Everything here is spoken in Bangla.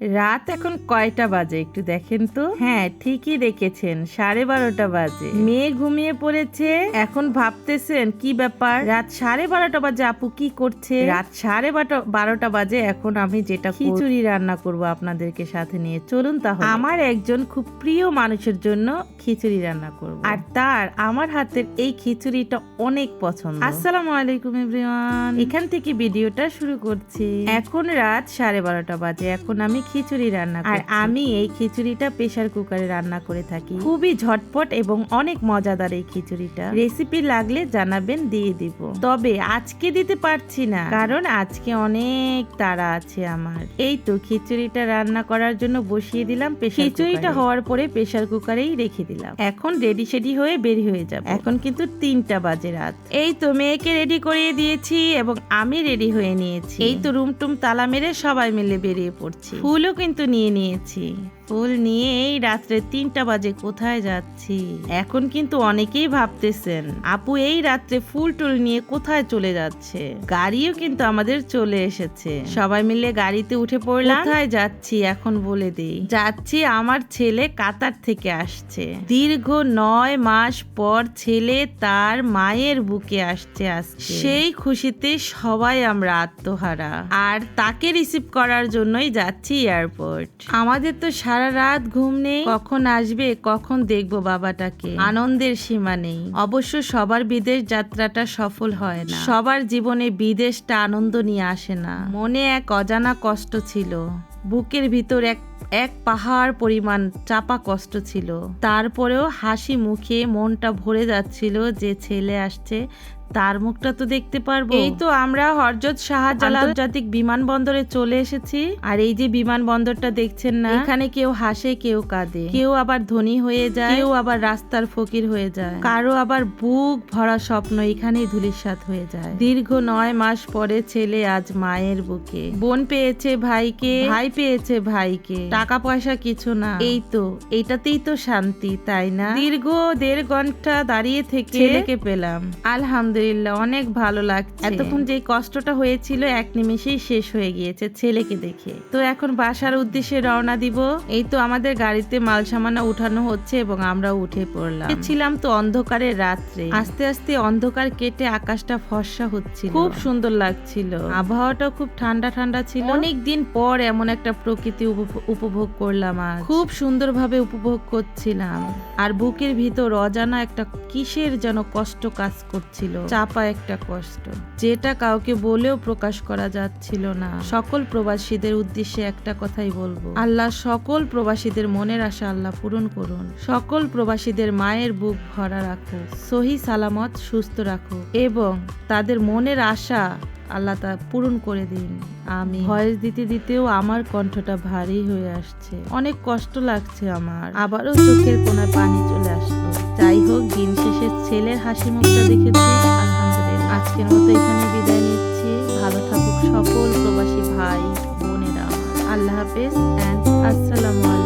রাত এখন কয়টা বাজে একটু দেখেন তো? হ্যাঁ ঠিকই দেখেছেন সাড়ে বারোটা বাজে। মেয়ে ঘুমিয়ে পড়েছে এখন ভাবতেছেন কি ব্যাপার? রাত সাড়ে বারোটা বাজে আপু কি করছে? রাত সাড়ে বারোটা বাজে এখন আমি যেটা খিচুড়ি রান্না করব আপনাদেরকে সাথে নিয়ে। চলুন তাহলে। আমার একজন খুব প্রিয় মানুষের জন্য খিচুড়ি রান্না করব। আর তার আমার হাতের এই খিচুড়িটা অনেক পছন্দ। আসসালামু আলাইকুম এভরিওয়ান। এখান থেকে ভিডিওটা শুরু করছি। এখন রাত সাড়ে বারোটা বাজে এখন আমি খিচুড়ি রান্না আর আমি এই খিচুড়িটা প্রেসার কুকারে রান্না করে থাকি। খুবই ঝটপট এবং অনেক মজাদার এই খিচুড়িটা। রেসিপি লাগলে জানাবেন দিয়ে দিব। তবে আজকে দিতে পারছি না। কারণ আজকে অনেক তাড়া আছে আমার। এই তো খিচুড়িটা রান্না করার জন্য বসিয়ে দিলাম খিচুড়িটা হওয়ার পরে প্রেসার কুকারেই রেখে দিলাম। এখন রেডি সেডি হয়ে বের হয়ে যাবে। এখন কিন্তু তিনটা বাজে রাত। এই তো মেয়েকে রেডি করিয়ে দিয়েছি এবং আমি রেডি হয়ে নিয়েছি। এই তো রুম টুম তালা মেরে সবাই মিলে বেরিয়ে পড়ছি। ফুলও কিন্তু নিয়ে নিয়েছি। ফুল নিয়ে এই রাত্রে তিনটা বাজে কোথায় যাচ্ছি? এখন কিন্তু অনেকেই ভাবতেছেন, আপু, এই রাত্রে ফুল টুল নিয়ে কোথায় চলে যাচ্ছে? গাড়িও কিন্তু আমাদের চলে এসেছে। সবাই মিলে গাড়িতে উঠে পড়লাম। কোথায় যাচ্ছি এখন বলে দেই? যাচ্ছি আমার ছেলে কাতার থেকে আসছে। দীর্ঘ নয় মাস পর ছেলে তার মায়ের বুকে আসছে আজকে। সেই খুশিতে সবাই আমরা আত্মহারা। আর তাকে রিসিভ করার জন্যই যাচ্ছি এয়ারপোর্ট আমাদের তো সারা রাত ঘুম নেই। কখন আসবে, কখন দেখব বাবাটাকে। আনন্দের সীমা নেই। অবশ্য সবার বিদেশ যাত্রাটা সফল হয় না। সবার জীবনে বিদেশটা আনন্দ নিয়ে আসে না। মনে এক অজানা কষ্ট ছিল। বুকের ভিতর এক এক পাহাড় পরিমাণ চাপা কষ্ট ছিল। তারপরেও হাসি মুখে মনটা ভরে যাচ্ছিল যে ছেলে আসছে তার মুখটা তো দেখতে পারব। এই তো আমরা হরজত শাহজালাল আন্তর্জাতিক বিমানবন্দরে চলে এসেছি। আর এই যে বিমানবন্দরটা দেখছেন না এখানে কেউ হাসে কেউ কাঁদে। কেউ আবার ধনী হয়ে যায়। কেউ আবার রাস্তার ফকির হয়ে যায়। কারও আবার বুক ভরা স্বপ্ন এখানেই ধুলিসাৎ হয়ে যায়। দীর্ঘ নয় মাস পরে ছেলে আজ মায়ের বুকে। বোন পেয়েছে ভাইকে ভাই পেয়েছে ভাইকে। টাকা পয়সা কিছু না। এই তো এটাতেই তো শান্তি তাই না? দীর্ঘ দেড় ঘণ্টা দাঁড়িয়ে থেকে ছেলেকে পেলাম। আলহামদুলিল্লাহ। অনেক ভালো লাগছে। এতক্ষণ যে কষ্টটা হয়েছিল এক নিমেষেই শেষ হয়ে গিয়েছে ছেলেকে দেখে। তো এখন বাসার উদ্দেশ্যে রওনা দিব। এই তো আমাদের গাড়িতে মাল সামানা উঠানো হচ্ছে এবং আমরা উঠে পড়লাম। ছিলাম তো অন্ধকারের রাত্রে। আস্তে আস্তে অন্ধকার কেটে আকাশটা ফর্সা হচ্ছিল। খুব সুন্দর লাগছিল। আবহাওয়াটা খুব ঠান্ডা ঠান্ডা ছিল। অনেক দিন পর এমন একটা প্রকৃতি উপ- উপভোগ করলাম আজ। খুব সুন্দরভাবে উপভোগ করছিলাম। আর বুকের ভিতর অজানা একটা কিসের যেন কষ্ট কাজ করছিল। চাপা একটা কষ্ট। যেটা কাউকে বলেও প্রকাশ করা যাচ্ছিল না। সকল প্রবাসীদের উদ্দেশ্যে একটা কথাই বলব। আল্লাহ সকল প্রবাসীদের মনের আশা আল্লাহ পূরণ করুন। সকল প্রবাসীদের মায়ের বুক ভরা রাখো সহি সালামত সুস্থ রাখো এবং তাদের মনের আশা আল্লাহ তা পূরণ করে দিন। আমি ভয়েস দিতে দিতেও আমার কণ্ঠটা ভারী হয়ে আসছে। অনেক কষ্ট লাগছে আমার। আবারও চোখের কোনায় পানি চলে আসলো। যাই হোক, দিন শেষে ছেলের হাসি মুখটা দেখেছি। আজকের মতো এখানে বিদায় নিচ্ছি। ভালো থাকুক সকল প্রবাসী ভাই, বোনেরা আল্লাহ হাফেজ অ্যান্ড আসসালামু